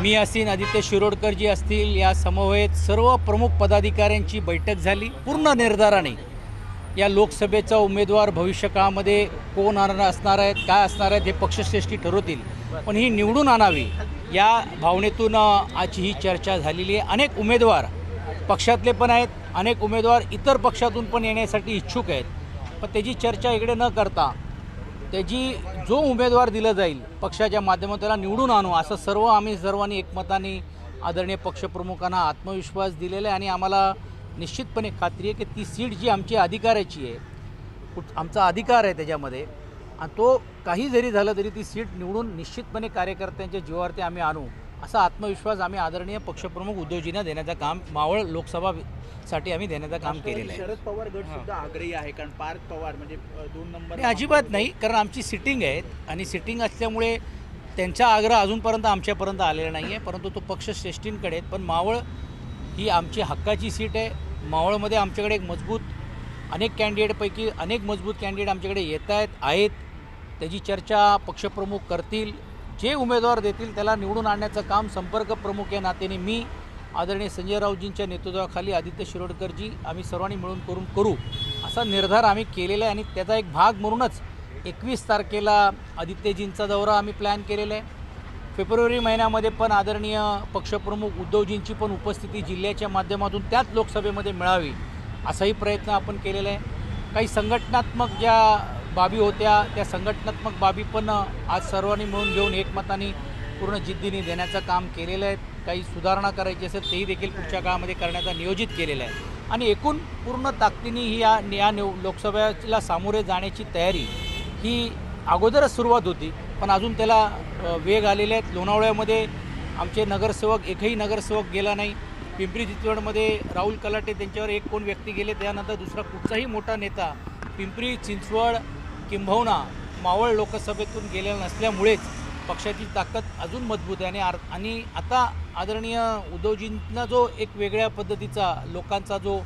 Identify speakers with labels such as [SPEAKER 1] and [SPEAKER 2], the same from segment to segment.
[SPEAKER 1] मी असीन आदित्य शिरोडकरजी असतील या समवेत सर्व प्रमुख पदाधिकाऱ्यांची बैठक झाली. पूर्ण निर्धाराने या लोकसभेचा उमेदवार भविष्यकाळामध्ये कोण आणणार असणार आहेत काय असणार आहेत हे पक्षश्रेष्ठी ठरवतील. पण ही निवडून आणावी या भावनेतून आजची ही चर्चा झालेली आहे. अनेक उमेदवार पक्षातले पण आहेत अनेक उमेदवार इतर पक्षातून पण येण्यासाठी इच्छुक आहेत. पण त्याची चर्चा इकडे न करता त्याची जो उमेदवार दिलं जाईल पक्षाच्या माध्यमातून त्याला निवडून आणू असं सर्व आम्ही सर्वांनी एकमताने आदरणीय पक्षप्रमुखांना आत्मविश्वास दिलेला आहे आणि आम्हाला निश्चितपणे खात्री आहे की ती सीट जी आमची अधिकाराची आहे कुठ आमचा अधिकार आहे त्याच्यामध्ये आणि तो काही जरी झालं तरी ती सीट निवडून निश्चितपणे कार्यकर्त्यांच्या जीवावरती आम्ही आणू. असा आत्मविश्वास आम्ही आदरणीय पक्षप्रमुख उद्धवजींना देण्याचं काम मावळ लोकसभासाठी आम्ही देण्याचं काम केलेलं आहे.
[SPEAKER 2] शरद पवार गट सुद्धा आग्रही आहे कारण पार्थ पवार म्हणजे दोन नंबर
[SPEAKER 1] नाही अजिबात नाही कारण आमची सिटिंग आहे आणि सिटिंग असल्यामुळे त्यांचा आग्रह अजूनपर्यंत आमच्यापर्यंत आलेला नाही आहे परंतु तो पक्ष श्रेष्ठींकडे आहेत. पण मावळ ही आमची हक्काची सीट आहे. मावळमध्ये आमच्याकडे एक मजबूत अनेक कॅन्डिडेटपैकी अनेक मजबूत कॅन्डिडेट आमच्याकडे येत आहेत आहेत. त्याची चर्चा पक्षप्रमुख करतील. जे उमेदवार देतील त्याला निवडून आणण्याचं काम संपर्क प्रमुख या नात्याने मी आदरणीय संजय राऊतजींच्या नेतृत्वाखाली आदित्य शिरोडकरजी आम्ही सर्वांनी मिळून करून करू असा निर्धार आम्ही केलेला आहे आणि त्याचा एक भाग म्हणूनच एकवीस तारखेला आदित्यजींचा दौरा आम्ही प्लॅन केलेला आहे. फेब्रुवारी महिन्यामध्ये पण आदरणीय पक्षप्रमुख उद्धवजींची पण उपस्थिती जिल्ह्याच्या माध्यमातून त्याच लोकसभेमध्ये मिळावी असाही प्रयत्न आपण केलेला आहे. काही संघटनात्मक ज्या बाबी होत्या त्या संघटनात्मक बाबी पण आज सर्वांनी मिळून घेऊन एकमताने पूर्ण जिद्दीने देण्याचं काम केलेलं आहे. काही सुधारणा करायची असेल तेही देखील पुढच्या काळामध्ये करण्याचा नियोजित केलेलं आहे. आणि एकूण पूर्ण ताकदीने ही या या निव लोकसभेला सामोरे जाण्याची तयारी ही अगोदरच सुरुवात होती. पण अजून त्याला वेग आलेले आहेत. लोणावळ्यामध्ये आमचे नगरसेवक एकही नगरसेवक गेला नाही. पिंपरी चिंचवडमध्ये राहुल कलाटे त्यांच्यावर एक कोण व्यक्ती गेले त्यानंतर दुसरा कुठचाही मोठा नेता पिंपरी चिंचवड किंबहुना मावळ लोकसभेतून गेलेलं नसल्यामुळेच पक्षाची ताकद अजून मजबूत आहे. आणि आर आणि आता आदरणीय उद्धवजींना जो एक वेगळ्या पद्धतीचा लोकांचा जो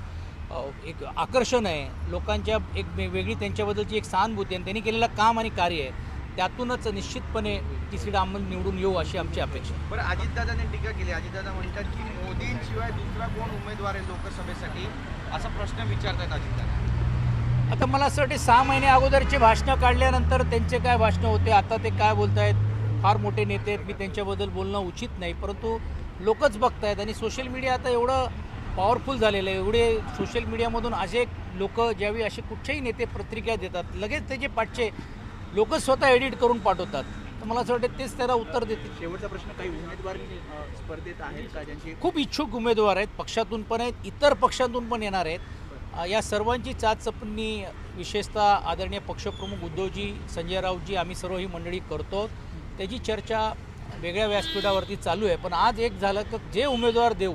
[SPEAKER 1] एक आकर्षण आहे लोकांच्या एक वेगळी त्यांच्याबद्दलची एक सहानुभूती आहे आणि त्यांनी केलेलं काम आणि कार्य आहे त्यातूनच निश्चितपणे तिसरी सीट आम्हाला निवडून येऊ अशी आमची अपेक्षा आहे.
[SPEAKER 3] बरं अजितदादांनी टीका केली. अजितदादा म्हणतात की मोदींशिवाय दुसरा कोण उमेदवार आहे लोकसभेसाठी? असा प्रश्न विचारतात अजितदादा.
[SPEAKER 1] आता मला असं वाटते सहा महिने अगोदरचे भाषणं काढल्यानंतर त्यांचे काय भाषणं होते आता ते काय बोलत आहेत फार मोठे नेते आहेत. मी त्यांच्याबद्दल बोलणं उचित नाही परंतु लोकच बघतायत आणि सोशल मीडिया आता एवढं पॉवरफुल झालेलं आहे. एवढे सोशल मीडियामधून असे लोक ज्यावेळी असे कुठचेही नेते पत्रिका देतात लगेच त्याचे पाठचे लोकच स्वतः एडिट करून पाठवतात. तर मला असं वाटतं तेच त्याला उत्तर देतील.
[SPEAKER 2] शेवटचा प्रश्न काही उमेदवार स्पर्धेत आहेत का ज्यांची
[SPEAKER 1] खूप इच्छुक उमेदवार आहेत पक्षातून पण आहेत इतर पक्षातून पण येणार आहेत. या सर्वांची चाचपणी विशेषतः आदरणीय पक्षप्रमुख उद्धवजी संजय राऊतजी आम्ही सर्व ही मंडळी करतो. त्याची चर्चा वेगळ्या व्यासपीठावरती चालू आहे. पण आज एक झालं तर जे उमेदवार देऊ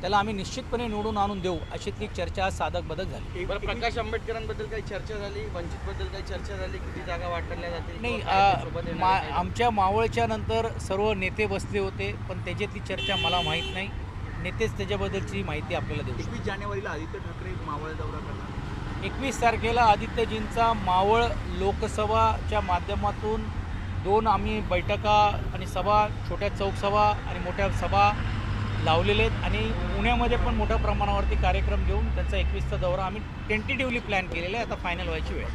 [SPEAKER 1] त्याला आम्ही निश्चितपणे निवडून आणून देऊ अशीतली चर्चा आज साधक बदक झाली
[SPEAKER 3] बरं प्रकाश आंबेडकरांबद्दल काही चर्चा झाली? वंचितबद्दल काही चर्चा झाली? किती जागा वाटल्या जातील?
[SPEAKER 1] नाही? आमच्या मावळच्या नंतर सर्व नेते बसले होते पण त्याच्यातली चर्चा मला माहीत नाही. नेतेच त्याच्याबद्दलची माहिती आपल्याला देऊ.
[SPEAKER 2] एकवीस जानेवारीला आदित्य ठाकरे मावळ दौरा करणार.
[SPEAKER 1] एकवीस तारखेला आदित्यजींचा मावळ लोकसभाच्या माध्यमातून दोन आम्ही बैठका आणि सभा छोट्या चौकसभा आणि मोठ्या सभा लावलेले आहेत. आणि पुण्यामध्ये पण मोठ्या प्रमाणावरती कार्यक्रम घेऊन त्यांचा एकवीसचा दौरा आम्ही टेंटेटिव्हली प्लॅन केलेला आहे. आता फायनल व्हायची वेळ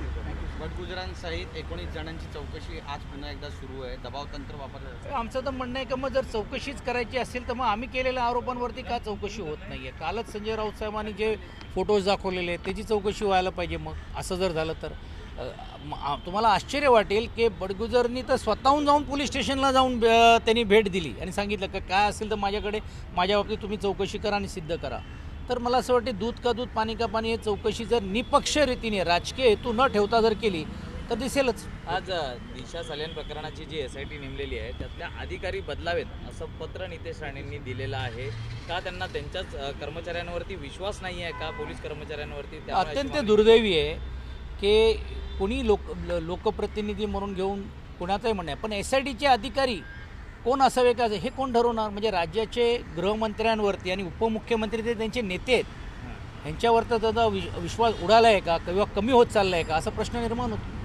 [SPEAKER 3] बटगुजरांसहित एकोणीस जणांची चौकशी आज पुन्हा एकदा सुरू आहे. दबाव तंत्र वापरलं
[SPEAKER 1] आमचं तर म्हणणं आहे की मग जर चौकशीच करायची असेल तर मग आम्ही केलेल्या आरोपांवरती का चौकशी होत नाही आहे कालच संजय राऊत साहेबांनी जे फोटोज दाखवलेले आहेत त्याची चौकशी व्हायला पाहिजे मग. असं जर झालं तर. तुम्हाला आश्चर्य वाटेल की बडगुजरनी तर स्वतःहून जाऊन पोलीस स्टेशनला जाऊन त्यांनी भेट दिली आणि सांगितलं का काय असेल तर माझ्याकडे माझ्या बाबतीत तुम्ही चौकशी करा आणि सिद्ध करा. तर मला असं वाटते दूध का दूध पाणी का पाणी हे चौकशी जर निपक्ष रीतीने राजकीय हेतू न ठेवता जर केली तर दिसेलच.
[SPEAKER 4] आज दिशा सालियन प्रकरणाची जी एस आय टी नेमलेली आहे त्यातल्या अधिकारी बदलावेत असं पत्र नितेश राणेंनी दिलेलं आहे. का त्यांना त्यांच्याच कर्मचाऱ्यांवरती विश्वास नाही आहे का पोलीस कर्मचाऱ्यांवरती
[SPEAKER 1] अत्यंत दुर्दैवी आहे की कुणी लोक लोकप्रतिनिधी म्हणून घेऊन कुणाचंही म्हणणं आहे पण एस आय टीचे अधिकारी कोण असावे का? हे कोण ठरवणार? म्हणजे राज्याचे गृहमंत्र्यांवरती आणि उपमुख्यमंत्री ते त्यांचे नेते आहेत ह्यांच्यावर तर त्याचा विश- विश्वास उडाला आहे का? किंवा कमी होत चालला आहे का? असा प्रश्न निर्माण होतो.